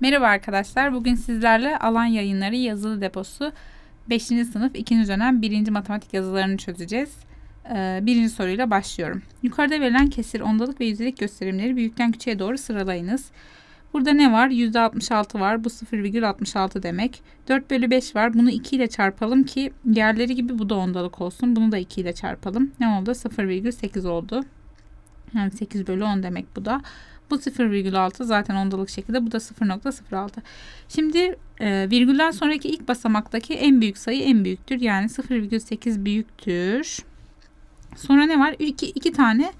Merhaba arkadaşlar. Bugün sizlerle alan yayınları yazılı deposu 5. sınıf 2. dönem 1. matematik yazılarını çözeceğiz. Ee, birinci soruyla başlıyorum. Yukarıda verilen kesir, ondalık ve yüzdelik gösterimleri büyükten küçüğe doğru sıralayınız. Burada ne var? %66 var. Bu 0,66 demek. 4 bölü 5 var. Bunu 2 ile çarpalım ki diğerleri gibi bu da ondalık olsun. Bunu da 2 ile çarpalım. Ne oldu? 0,8 oldu. Yani 8 bölü 10 demek bu da. Bu 0,6 zaten ondalık şekilde. Bu da 0,06. Şimdi e, virgülden sonraki ilk basamaktaki en büyük sayı en büyüktür. Yani 0,8 büyüktür. Sonra ne var? 2, 2 tane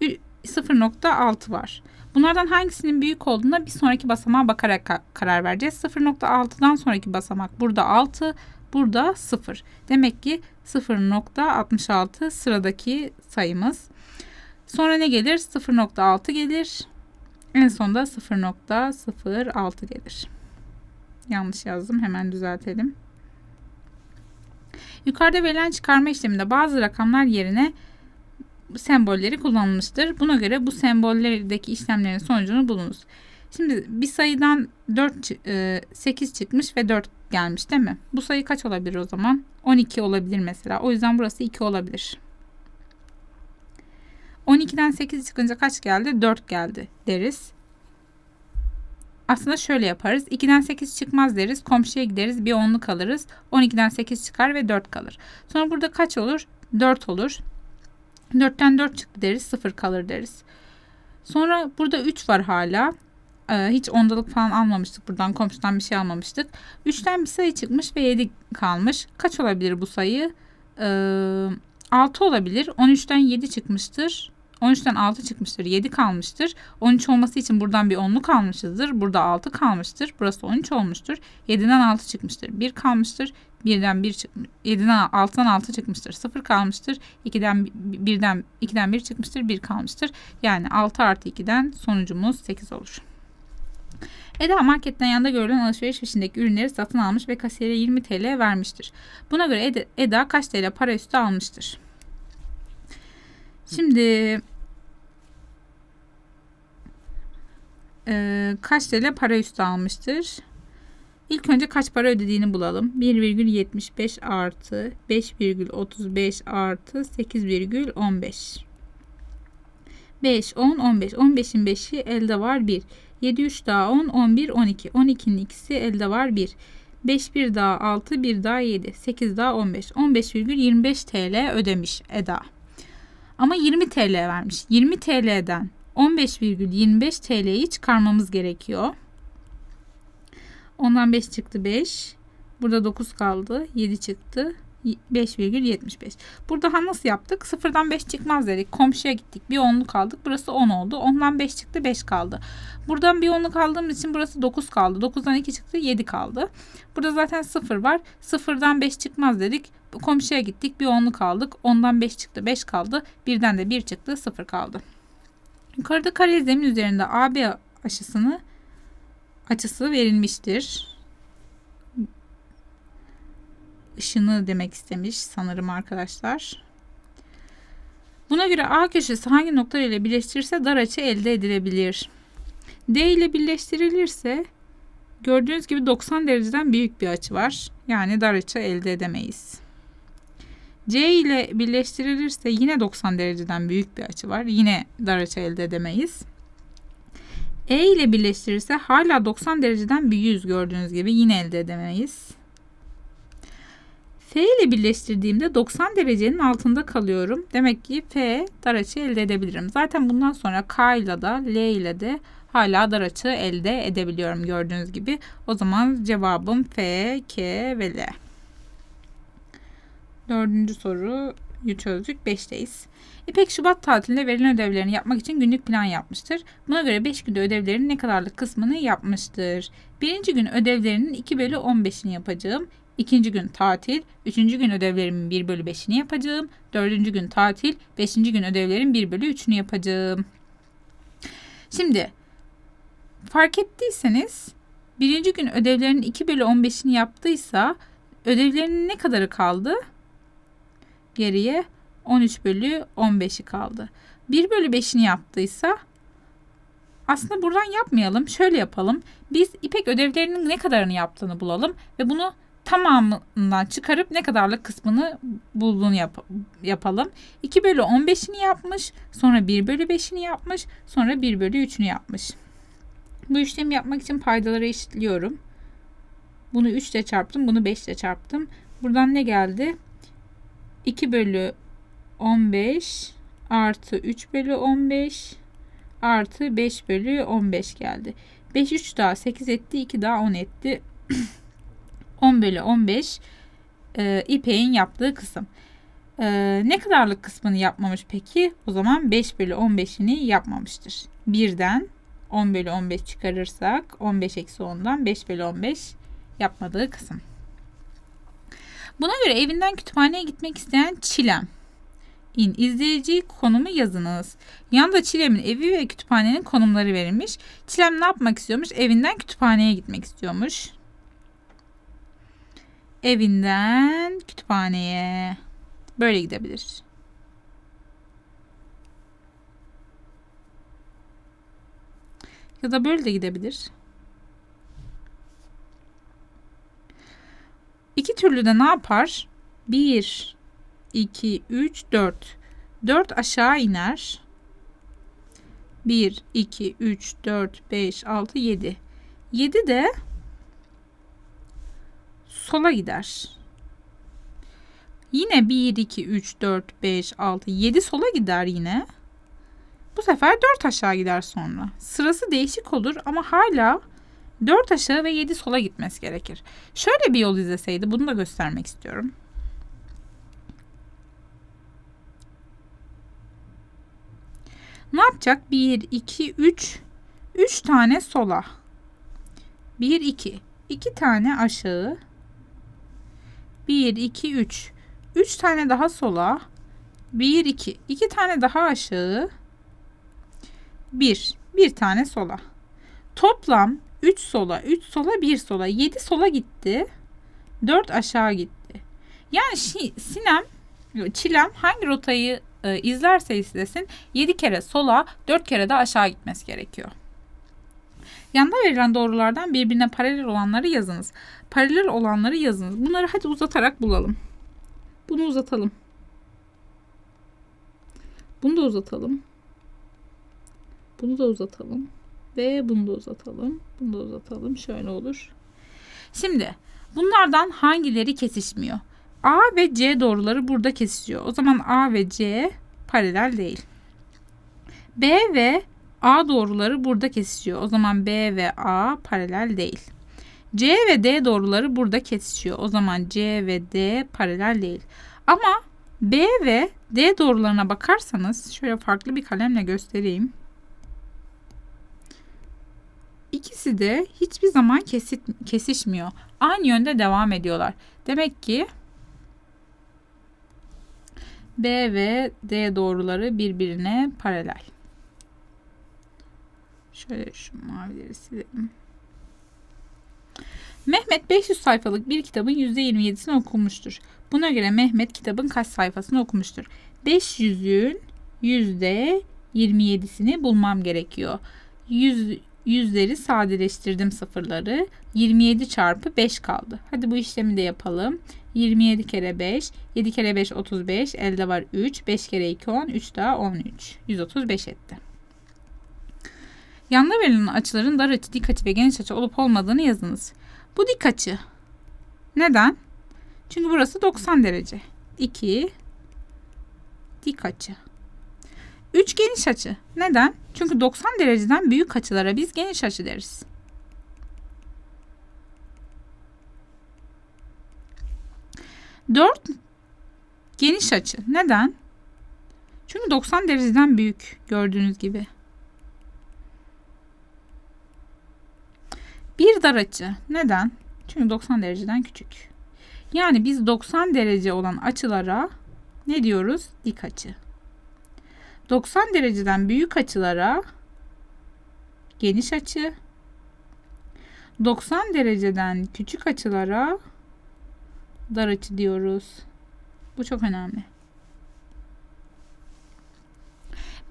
0,6 var. Bunlardan hangisinin büyük olduğuna bir sonraki basamağa bakarak ka karar vereceğiz. 0.6'dan sonraki basamak burada 6, burada 0. Demek ki 0.66 sıradaki sayımız. Sonra ne gelir? 0.6 gelir. En sonda 0.06 gelir. Yanlış yazdım. Hemen düzeltelim. Yukarıda verilen çıkarma işleminde bazı rakamlar yerine sembolleri kullanılmıştır. Buna göre bu sembollerdeki işlemlerin sonucunu bulunuz. Şimdi bir sayıdan 4 8 çıkmış ve 4 gelmiş değil mi? Bu sayı kaç olabilir o zaman? 12 olabilir mesela. O yüzden burası 2 olabilir. 12'den 8 çıkınca kaç geldi? 4 geldi deriz. Aslında şöyle yaparız. 2'den 8 çıkmaz deriz. Komşuya gideriz. Bir onluk alırız. 12'den 8 çıkar ve 4 kalır. Sonra burada kaç olur? 4 olur. 4'ten 4 çıktı deriz. 0 kalır deriz. Sonra burada 3 var hala. Ee, hiç ondalık falan almamıştık. Buradan komşudan bir şey almamıştık. 3'ten bir sayı çıkmış ve 7 kalmış. Kaç olabilir bu sayı? Ee, 6 olabilir. 13'ten 7 çıkmıştır. 13'ten 6 çıkmıştır. 7 kalmıştır. 13 olması için buradan bir 10'luk almışızdır. Burada 6 kalmıştır. Burası 13 olmuştur. 7'den 6 çıkmıştır. 1 kalmıştır. 1'den 1 çıkmış. 7'den 6'dan 6 çıkmıştır. 0 kalmıştır. 2'den 1'den 2'den 1 çıkmıştır. 1 kalmıştır. Yani 6 artı 2'den sonucumuz 8 olur. Eda marketten yanında görülen alışveriş fişindeki ürünleri satın almış ve kasiyere 20 TL vermiştir. Buna göre Eda kaç TL para üstü almıştır? Şimdi e, kaç TL para üstü almıştır? İlk önce kaç para ödediğini bulalım. 1,75 artı 5,35 artı 8,15. 5, 10, 15. 15'in 5'i elde var 1. 7, 3 daha 10, 11, 12. 12'nin ikisi elde var 1. 5, 1 daha 6, 1 daha 7. 8 daha 15. 15,25 TL ödemiş Eda. Ama 20 TL vermiş. 20 TL'den 15,25 TL'yi çıkarmamız gerekiyor. Ondan 5 çıktı 5. Burada 9 kaldı. 7 çıktı. 5,75. Burada ha nasıl yaptık? Sıfırdan 5 çıkmaz dedik. Komşuya gittik. Bir onluk aldık. Burası 10 oldu. Ondan 5 çıktı 5 kaldı. Buradan bir onluk aldığımız için burası 9 kaldı. 9'dan 2 çıktı 7 kaldı. Burada zaten 0 var. Sıfırdan 5 çıkmaz dedik. Komşuya gittik. Bir onluk aldık. Ondan 5 çıktı 5 kaldı. Birden de 1 çıktı 0 kaldı. Yukarıda kare zemin üzerinde AB aşısını açısı verilmiştir. Işını demek istemiş sanırım arkadaşlar. Buna göre A köşesi hangi nokta ile birleştirirse dar açı elde edilebilir. D ile birleştirilirse gördüğünüz gibi 90 dereceden büyük bir açı var. Yani dar açı elde edemeyiz. C ile birleştirilirse yine 90 dereceden büyük bir açı var. Yine dar açı elde edemeyiz. E ile birleştirirse hala 90 dereceden büyüğüz gördüğünüz gibi yine elde edemeyiz. F ile birleştirdiğimde 90 derecenin altında kalıyorum. Demek ki F dar açı elde edebilirim. Zaten bundan sonra K ile de L ile de hala dar açı elde edebiliyorum gördüğünüz gibi. O zaman cevabım F, K ve L. Dördüncü soruyu çözdük. Beşteyiz. İpek Şubat tatilinde verilen ödevlerini yapmak için günlük plan yapmıştır. Buna göre 5 günde ödevlerinin ne kadarlık kısmını yapmıştır. Birinci gün ödevlerinin 2 bölü 15'ini yapacağım. İkinci gün tatil. Üçüncü gün ödevlerimin 1 bölü 5'ini yapacağım. Dördüncü gün tatil. Beşinci gün ödevlerin 1 bölü 3'ünü yapacağım. Şimdi fark ettiyseniz birinci gün ödevlerinin 2 bölü 15'ini yaptıysa ödevlerinin ne kadarı kaldı? Geriye 13 bölü 15'i kaldı. 1 bölü 5'ini yaptıysa aslında buradan yapmayalım. Şöyle yapalım. Biz İpek ödevlerinin ne kadarını yaptığını bulalım ve bunu tamamından çıkarıp ne kadarlık kısmını bulduğunu yap yapalım. 2 bölü 15'ini yapmış. Sonra 1 bölü 5'ini yapmış. Sonra 1 bölü 3'ünü yapmış. Bu işlemi yapmak için paydaları eşitliyorum. Bunu 3 ile çarptım. Bunu 5 ile çarptım. Buradan ne geldi? 2 bölü 15 artı 3 bölü 15 artı 5 bölü 15 geldi. 5 3 daha 8 etti. 2 daha 10 etti. 10 bölü 15 e, ipeğin yaptığı kısım. E, ne kadarlık kısmını yapmamış peki? O zaman 5 bölü 15'ini yapmamıştır. Birden 10 bölü 15 çıkarırsak 15 eksi 10'dan 5 bölü 15 yapmadığı kısım. Buna göre evinden kütüphaneye gitmek isteyen Çilem in izleyici konumu yazınız. Yanında Çilem'in evi ve kütüphanenin konumları verilmiş. Çilem ne yapmak istiyormuş? Evinden kütüphaneye gitmek istiyormuş. Evinden kütüphaneye. Böyle gidebilir. Ya da böyle de gidebilir. İki türlü de ne yapar? 1, 2, 3, 4. 4 aşağı iner. 1, 2, 3, 4, 5, 6, 7. 7 de sola gider. Yine 1, 2, 3, 4, 5, 6, 7 sola gider yine. Bu sefer 4 aşağı gider sonra. Sırası değişik olur ama hala 4 aşağı ve 7 sola gitmesi gerekir. Şöyle bir yol izleseydi bunu da göstermek istiyorum. Ne yapacak? 1, 2, 3. 3 tane sola. 1, 2. 2 tane aşağı. 1, 2, 3. 3 tane daha sola. 1, 2. 2 tane daha aşağı. 1. 1 tane sola. Toplam 3 sola, 3 sola, 1 sola. 7 sola gitti. 4 aşağı gitti. Yani Sinem, Çilem hangi rotayı e, izlerse izlesin 7 kere sola 4 kere de aşağı gitmesi gerekiyor. Yanda verilen doğrulardan birbirine paralel olanları yazınız. Paralel olanları yazınız. Bunları hadi uzatarak bulalım. Bunu uzatalım. Bunu da uzatalım. Bunu da uzatalım. Ve bunu da uzatalım. Bunu da uzatalım. Şöyle olur. Şimdi bunlardan hangileri kesişmiyor? A ve C doğruları burada kesişiyor. O zaman A ve C paralel değil. B ve A doğruları burada kesişiyor. O zaman B ve A paralel değil. C ve D doğruları burada kesişiyor. O zaman C ve D paralel değil. Ama B ve D doğrularına bakarsanız şöyle farklı bir kalemle göstereyim. İkisi de hiçbir zaman kesit, kesişmiyor. Aynı yönde devam ediyorlar. Demek ki B ve D doğruları birbirine paralel. Şöyle şu mavileri silelim. Mehmet 500 sayfalık bir kitabın %27'sini okumuştur. Buna göre Mehmet kitabın kaç sayfasını okumuştur? 500'ün %27'sini bulmam gerekiyor. 100, yüzleri sadeleştirdim sıfırları. 27 çarpı 5 kaldı. Hadi bu işlemi de yapalım. 27 kere 5. 7 kere 5 35. Elde var 3. 5 kere 2 10. 3 daha 13. 135 etti. Yanda verilen açıların dar açı, dik açı ve geniş açı olup olmadığını yazınız. Bu dik açı. Neden? Çünkü burası 90 derece. 2 dik açı. 3 geniş açı. Neden? Çünkü 90 dereceden büyük açılara biz geniş açı deriz. 4 geniş açı. Neden? Çünkü 90 dereceden büyük gördüğünüz gibi. Dar açı. Neden? Çünkü 90 dereceden küçük. Yani biz 90 derece olan açılara ne diyoruz? Dik açı. 90 dereceden büyük açılara geniş açı. 90 dereceden küçük açılara dar açı diyoruz. Bu çok önemli.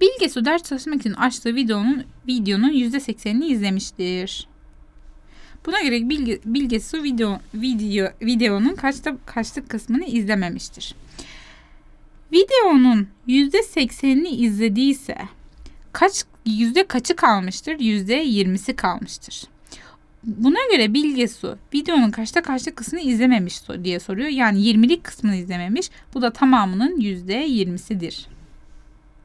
Bilge Su ders çalışmak için açtığı videonun videonun %80'ini izlemiştir. Buna göre Bilge, Bilge Su video, video, videonun kaçta, kaçlık kısmını izlememiştir. Videonun %80'ini izlediyse kaç yüzde kaçı kalmıştır? Yüzde 20'si kalmıştır. Buna göre Bilge Su videonun kaçta kaçlık kısmını izlememiş diye soruyor. Yani 20'lik kısmını izlememiş. Bu da tamamının %20'sidir.